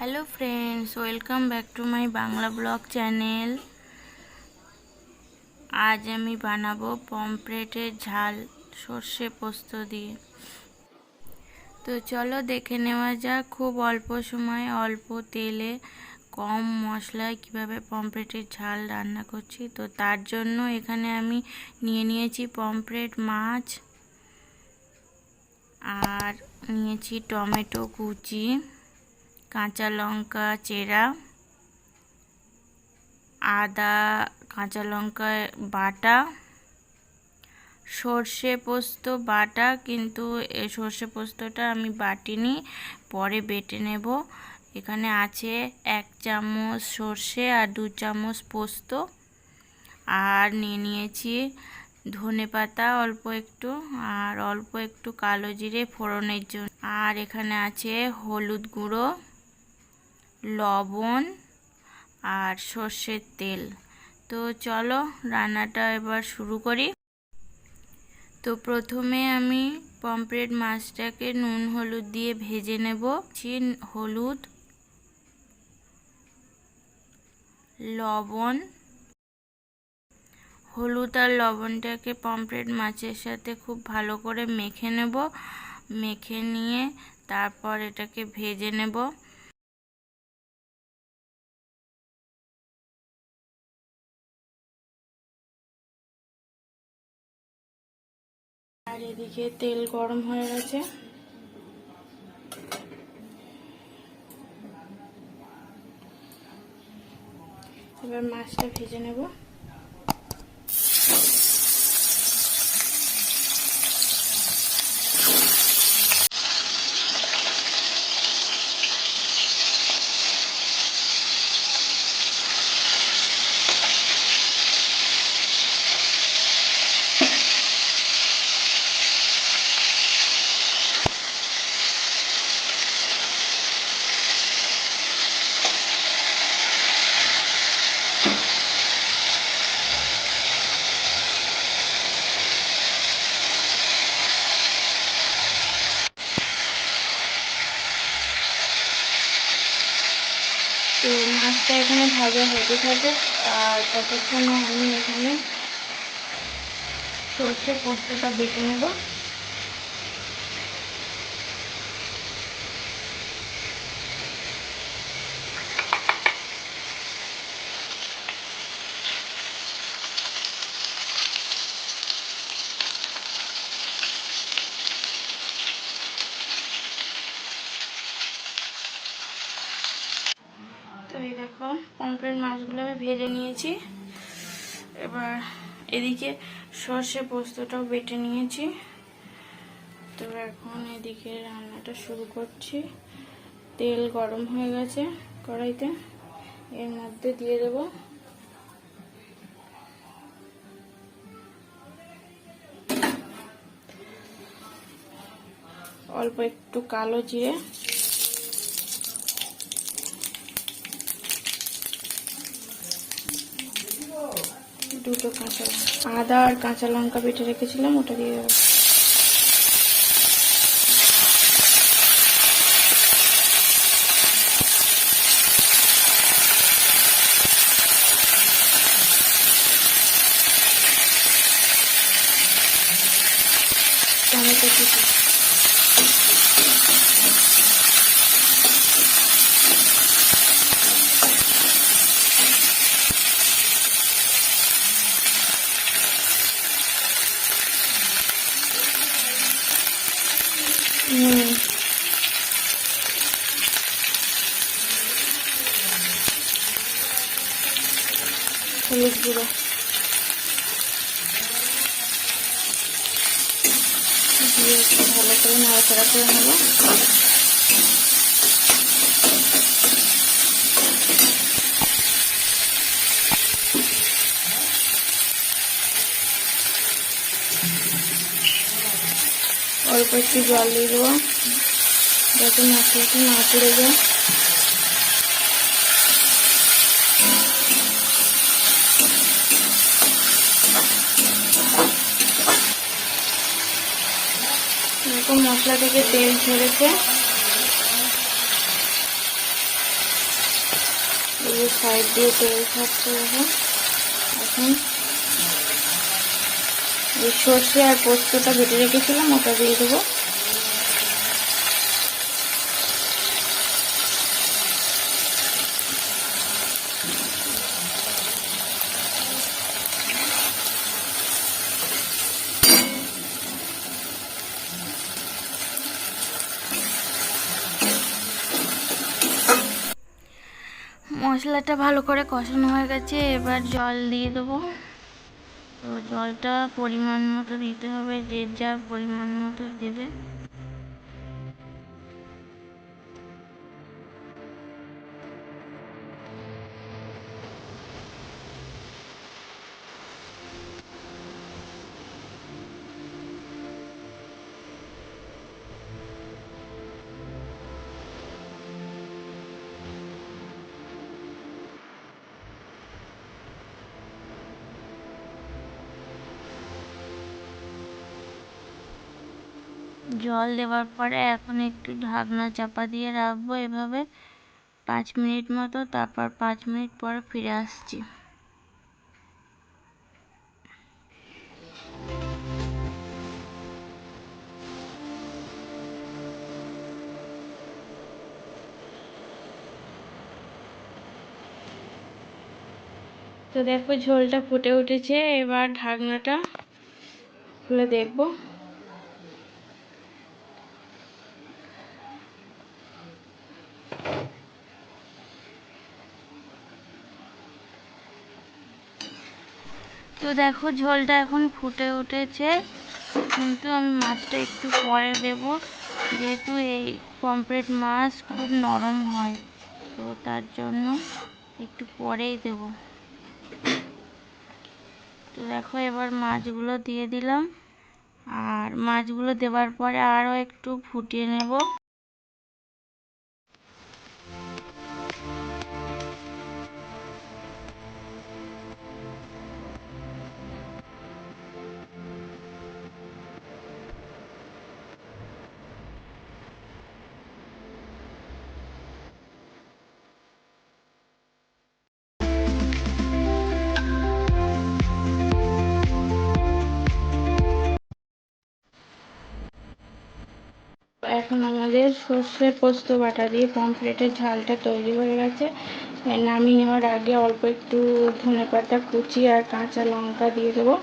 Hello friends welcome back to my Bangla blog channel আজ আমি বানাবো পমপ্লেটের ঝাল, সর্ষে পোস্ত দিয়ে। তো চলো দেখে নেওয়া যাক খুব অল্প সময় অল্প তেলে কম মশলায় কীভাবে পমপ্লেটের ঝাল রান্না করছি। তো তার জন্য এখানে আমি নিয়ে নিয়েছি পমপ্লেট মাছ, আর নিয়েছি টমেটো কুচি। কাঁচা লঙ্কা, চেরা, আদা, কাঁচা লঙ্কা, বাটা, সর্ষে পোস্ত, বাটা, কিন্তু সর্ষে পোস্তটা আমি বাটিনি, পরে বেটে নেব। এখানে আছে এক চামচ সর্ষে আর দু চামচ পোস্ত। আর নিয়ে নিয়েছি ধনে পাতা অল্প একটু, আর অল্প একটু কালো জিরে ফোড়নের জন্য। আর এখানে আছে হলুদ গুঁড়ো। লবণ আর সর্ষের তেল। তো চলো রান্নাটা এবার শুরু করি। তো প্রথমে আমি পমপ্লেট মাছটাকে নুন হলুদ দিয়ে ভেজে নেব। চিন হলুদ, লবণ, হলুদ আর লবণটাকে পমপ্লেট মাছের সাথে খুব ভালো করে মেখে নেব। মেখে নিয়ে তারপর এটাকে ভেজে নেব। আর এদিকে তেল গরম হয়ে গেছে। এবার মাছটা ভেজে নেব। তো মাছটা এখানে ভাজা হতে থাকে আর ততক্ষণ আমি এখানে সর্ষে পোস্তটা বেটে নেব। এই দেখো পমফ্রেট মাছগুলো আমি ভেজে নিয়েছি। এবার এদিকে সর্ষে পোস্তটাও বেটে নিয়েছি। তো এখন এদিকে রান্নাটা শুরু করছি। তেল গরম হয়ে গেছে কড়াইতে। এর মধ্যে দিয়ে দেব অল্প একটু কালো জিরে। দুটো কাঁচা আদা আর কাঁচা লঙ্কা বেটে রেখেছিলাম ওটা দিয়ে দেবো। টমেটো কুচি হুম হলুদ গুঁড়ো দিয়ে একটু ভালো করে অল্প একটু জল দিয়ে দেবো। যাতে মশলাটা না পড়ে যায়। এরকম মশলা থেকে তেল ছেড়েছে সাইড দিয়ে তেল ছাড়তে এখন এই সর্ষে আর পোস্তটা বেটে রেখেছিলাম, ওটা দিয়ে দেবো। মশলাটা ভালো করে কষানো হয়ে গেছে, এবার জল দিয়ে দেবো। তো জলটা পরিমাণ মতো দিতে হবে যে যা পরিমাণ মতো দেবে। জল দেওয়ার পরে এখন একটু ঢাকনা চাপা দিয়ে রাখব এভাবে পাঁচ মিনিট মতো, তারপর পাঁচ মিনিট পর ফিরে আসছি। তো দেখো ঝোলটা ফুটে উঠেছে, এবার ঢাকনাটা খুলে দেখব। তো দেখো ঝোলটা এখন ফুটে উঠেছে, কিন্তু আমি মাছটা একটু পরে দেব। যেহেতু এই পমফ্রেট মাছ খুব নরম হয়, তো তার জন্য একটু পরেই দেব। তো দেখো এবার মাছগুলো দিয়ে দিলাম, আর মাছগুলো দেওয়ার পরে আরও একটু ফুটিয়ে নেব। এখন আমাদের সর্ষের পোস্ত বাটা দিয়ে পমফ্রেটের ঝালটা তৈরি হয়ে গেছে। নামিয়ে নেওয়ার আগে অল্প একটু ধনে পাতা কুচি আর কাঁচা লঙ্কা দিয়ে দেবো।